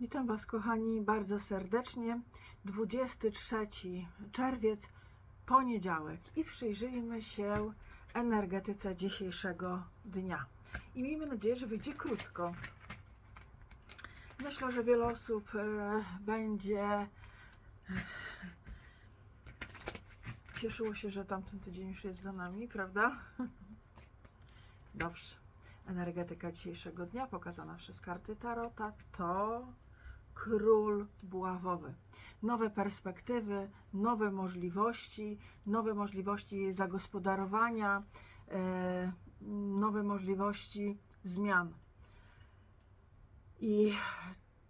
Witam Was, kochani, bardzo serdecznie. 23 czerwiec, poniedziałek, i przyjrzyjmy się energetyce dzisiejszego dnia. I miejmy nadzieję, że wyjdzie krótko. Myślę, że wiele osób e, będzie e, cieszyło się, że tamten tydzień już jest za nami, prawda? Dobrze. Energetyka dzisiejszego dnia pokazana przez karty Tarota to król buławowy. Nowe perspektywy, nowe możliwości, nowe możliwości zagospodarowania, e, nowe możliwości zmian. I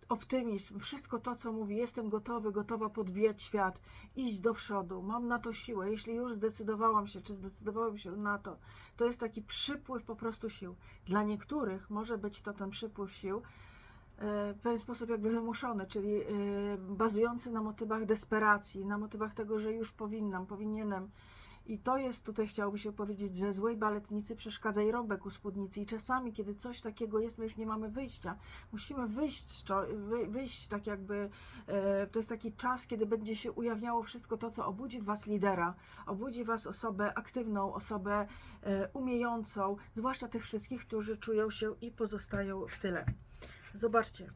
optymizm, wszystko to, co mówi, jestem gotowy, gotowa podbijać świat, iść do przodu, mam na to siłę. Jeśli już zdecydowałam się, czy zdecydowałem się na to, to jest taki przypływ po prostu sił. Dla niektórych może być to ten przypływ sił w pewien sposób jakby wymuszony, czyli e, bazujący na motywach desperacji, na motywach tego, że już powinnam, powinienem. I to jest, tutaj chciałoby się powiedzieć, że złej baletnicy przeszkadza i rąbek u spódnicy. I czasami, kiedy coś takiego jest, my już nie mamy wyjścia. Musimy wyjść, wyjść tak jakby, e, to jest taki czas, kiedy będzie się ujawniało wszystko to, co obudzi w Was lidera, obudzi Was osobę aktywną, osobę e, umiejącą, zwłaszcza tych wszystkich, którzy czują się i pozostają w tyle. Zobaczcie.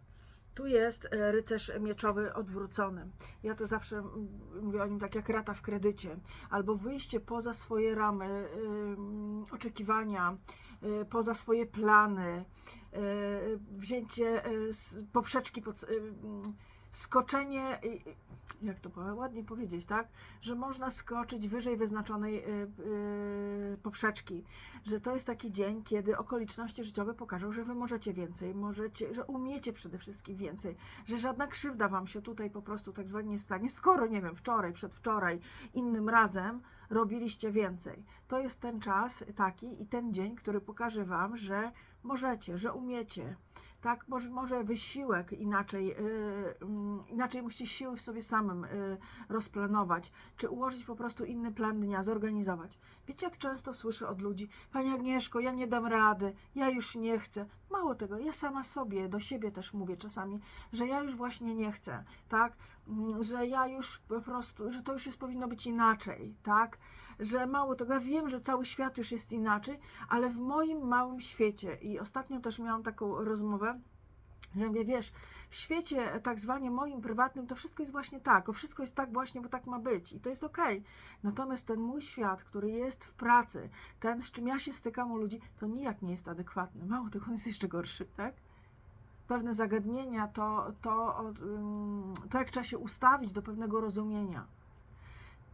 Tu jest e, rycerz mieczowy odwrócony. Ja to zawsze mówię o nim tak jak rata w kredycie. Albo wyjście poza swoje ramy oczekiwania, y, poza swoje plany, y, wzięcie poprzeczki, pod, skoczenie, jak to ładnie powiedzieć, tak? Że można skoczyć wyżej wyznaczonej y, y, poprzeczki. Że to jest taki dzień, kiedy okoliczności życiowe pokażą, że wy możecie więcej, możecie, że umiecie przede wszystkim więcej, że żadna krzywda wam się tutaj po prostu tak zwanie nie stanie, skoro, nie wiem, wczoraj, przedwczoraj, innym razem robiliście więcej. To jest ten czas taki i ten dzień, który pokaże wam, że możecie, że umiecie. Tak, może, może wysiłek inaczej, yy, inaczej musicie siły w sobie samym yy, rozplanować, czy ułożyć po prostu inny plan dnia, zorganizować. Wiecie, jak często słyszę od ludzi, Pani Agnieszko, ja nie dam rady, ja już nie chcę. Mało tego, ja sama sobie, do siebie też mówię czasami, że ja już właśnie nie chcę, tak? Mm, Że ja już po prostu, że to już jest powinno być inaczej, tak? Że mało tego, ja wiem, że cały świat już jest inaczej, ale w moim małym świecie i ostatnio też miałam taką rozmowę, że mówię, wiesz, w świecie tak zwanym moim prywatnym to wszystko jest właśnie tak, o wszystko jest tak właśnie, bo tak ma być i to jest okej. Natomiast ten mój świat, który jest w pracy, ten z czym ja się stykam u ludzi, to nijak nie jest adekwatny. Mało tego, on jest jeszcze gorszy, tak? Pewne zagadnienia, to, to, ym, to jak trzeba się ustawić do pewnego rozumienia.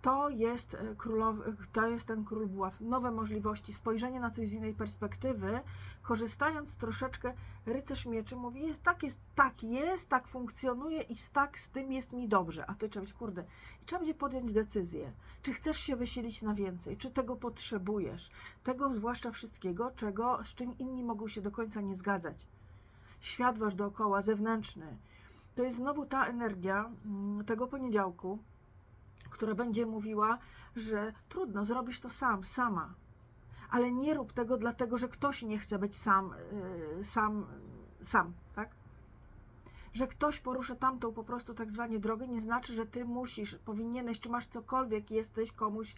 To jest, e, królowy, to jest ten król buław. Nowe możliwości, spojrzenie na coś z innej perspektywy, korzystając troszeczkę, rycerz mieczy mówi, jest tak, jest, tak jest, tak funkcjonuje i tak z tym jest mi dobrze. A to trzeba być, kurde, i trzeba będzie podjąć decyzję, czy chcesz się wysilić na więcej, czy tego potrzebujesz, tego zwłaszcza wszystkiego, czego, z czym inni mogą się do końca nie zgadzać. Świat wasz dookoła, zewnętrzny. To jest znowu ta energia mm, tego poniedziałku, która będzie mówiła, że trudno, zrobisz to sam, sama. Ale nie rób tego dlatego, że ktoś nie chce być sam, yy, sam, sam, tak? Że ktoś porusza tamtą po prostu tak zwanie drogę, nie znaczy, że ty musisz, powinieneś, czy masz cokolwiek, jesteś komuś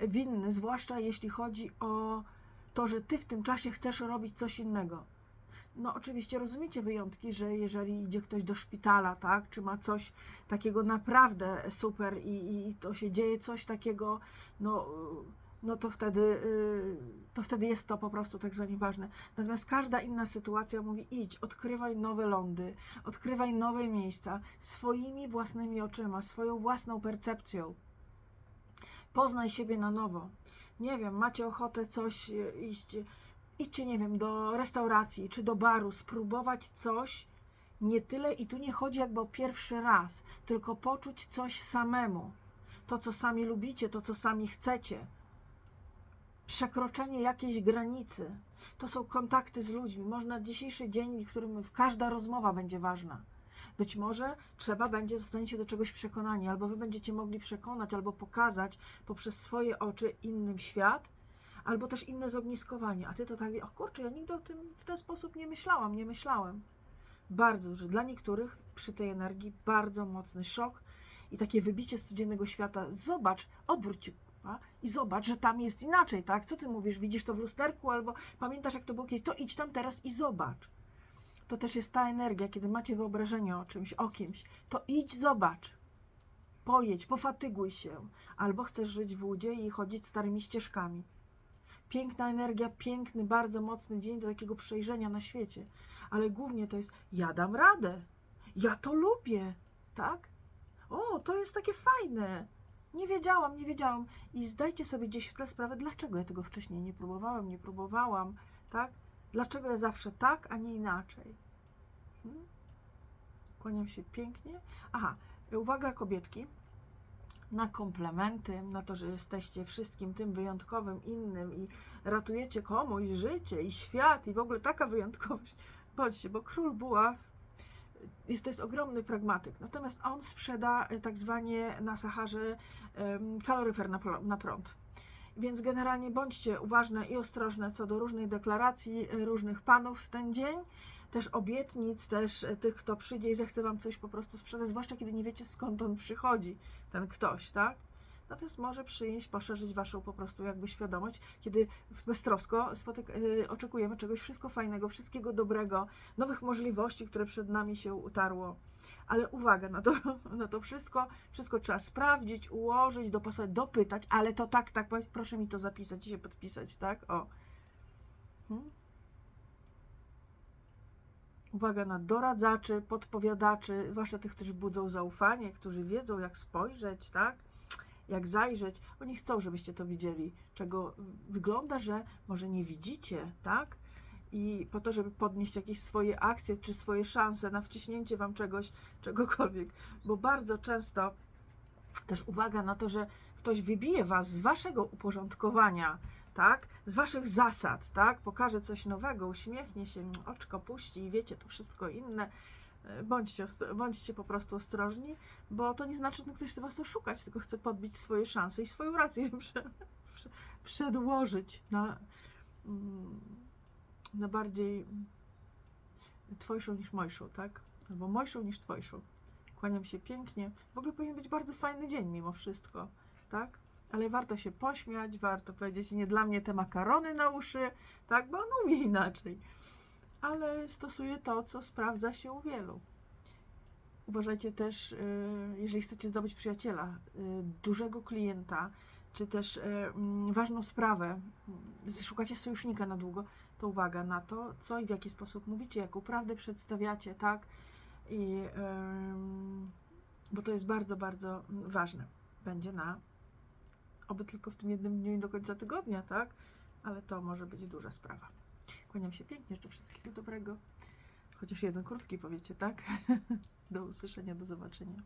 winny, zwłaszcza jeśli chodzi o to, że ty w tym czasie chcesz robić coś innego. No oczywiście rozumiecie wyjątki, że jeżeli idzie ktoś do szpitala, tak, czy ma coś takiego naprawdę super i, i to się dzieje coś takiego, no, no to wtedy, y, to wtedy jest to po prostu tak zwanie ważne. Natomiast każda inna sytuacja mówi idź, odkrywaj nowe lądy, odkrywaj nowe miejsca swoimi własnymi oczyma, swoją własną percepcją. Poznaj siebie na nowo. Nie wiem, macie ochotę coś y, iść, idźcie, nie wiem, do restauracji czy do baru, spróbować coś, nie tyle i tu nie chodzi jakby o pierwszy raz, tylko poczuć coś samemu. To, co sami lubicie, to, co sami chcecie. Przekroczenie jakiejś granicy. To są kontakty z ludźmi. Można dzisiejszy dzień, w którym każda rozmowa będzie ważna. Być może trzeba będzie, zostaniecie do czegoś przekonani, albo wy będziecie mogli przekonać, albo pokazać poprzez swoje oczy innym świat, albo też inne zogniskowanie. A ty to tak, o kurczę, ja nigdy o tym w ten sposób nie myślałam, nie myślałem. Bardzo duży. Dla niektórych przy tej energii bardzo mocny szok i takie wybicie z codziennego świata. Zobacz, odwróć się i zobacz, że tam jest inaczej, tak? Co ty mówisz? Widzisz to w lusterku albo pamiętasz jak to było kiedyś? To idź tam teraz i zobacz. To też jest ta energia, kiedy macie wyobrażenie o czymś, o kimś, to idź, zobacz. Pojedź, pofatyguj się. Albo chcesz żyć w łudzie i chodzić starymi ścieżkami. Piękna energia, piękny, bardzo mocny dzień do takiego przejrzenia na świecie. Ale głównie to jest, ja dam radę. Ja to lubię, tak? O, to jest takie fajne. Nie wiedziałam, nie wiedziałam. I zdajcie sobie gdzieś w tle sprawę, dlaczego ja tego wcześniej nie próbowałem, nie próbowałam, tak? Dlaczego ja zawsze tak, a nie inaczej? Hmm? Kłaniam się pięknie. Aha, uwaga kobietki na komplementy, na to, że jesteście wszystkim tym wyjątkowym, innym i ratujecie komuś życie i świat i w ogóle taka wyjątkowość. Bądźcie, bo król buław jest, to jest ogromny pragmatyk, natomiast on sprzeda e, tak zwanie na Saharze kaloryfer na prąd. Więc generalnie bądźcie uważne i ostrożne co do różnych deklaracji e, różnych panów w ten dzień, też obietnic, też e, tych, kto przyjdzie i zechce wam coś po prostu sprzedać, zwłaszcza kiedy nie wiecie skąd on przychodzi, ten ktoś, tak? Natomiast może przyjść, poszerzyć waszą po prostu jakby świadomość, kiedy beztrosko spotyk- y, oczekujemy czegoś wszystko fajnego, wszystkiego dobrego, nowych możliwości, które przed nami się utarło. Ale uwaga na to, na to wszystko, wszystko trzeba sprawdzić, ułożyć, dopasować, dopytać, ale to tak, tak, proszę mi to zapisać i się podpisać, tak? O. Hmm? Uwaga na doradzaczy, podpowiadaczy, zwłaszcza tych, którzy budzą zaufanie, którzy wiedzą, jak spojrzeć, tak? Jak zajrzeć. Oni chcą, żebyście to widzieli, czego wygląda, że może nie widzicie, tak? I po to, żeby podnieść jakieś swoje akcje czy swoje szanse na wciśnięcie wam czegoś, czegokolwiek. Bo bardzo często też uwaga na to, że ktoś wybije was z waszego uporządkowania, tak? Z waszych zasad, tak? Pokaże coś nowego, uśmiechnie się, oczko puści i wiecie, to wszystko inne. E, Bądźcie, bądźcie po prostu ostrożni, bo to nie znaczy, że ktoś chce was oszukać, tylko chce podbić swoje szanse i swoją rację prze, prze, przedłożyć na, mm, na bardziej twojszą niż mojszą, tak? Albo mojszą niż twojszą. Kłaniam się pięknie. W ogóle powinien być bardzo fajny dzień mimo wszystko, tak? Ale warto się pośmiać, warto powiedzieć, nie dla mnie te makarony na uszy, tak? Bo on umie inaczej. Ale stosuje to, co sprawdza się u wielu. Uważajcie też, y, jeżeli chcecie zdobyć przyjaciela, y, dużego klienta, czy też y, mm, ważną sprawę, szukacie sojusznika na długo, to uwaga na to, co i w jaki sposób mówicie, jaką prawdę przedstawiacie, tak? I, bo to jest bardzo, bardzo ważne. Będzie na, oby tylko w tym jednym dniu i do końca tygodnia, tak? Ale to może być duża sprawa. Kłaniam się pięknie, życzę wszystkiego dobrego. Chociaż jeden krótki powiecie, tak? do usłyszenia, do zobaczenia.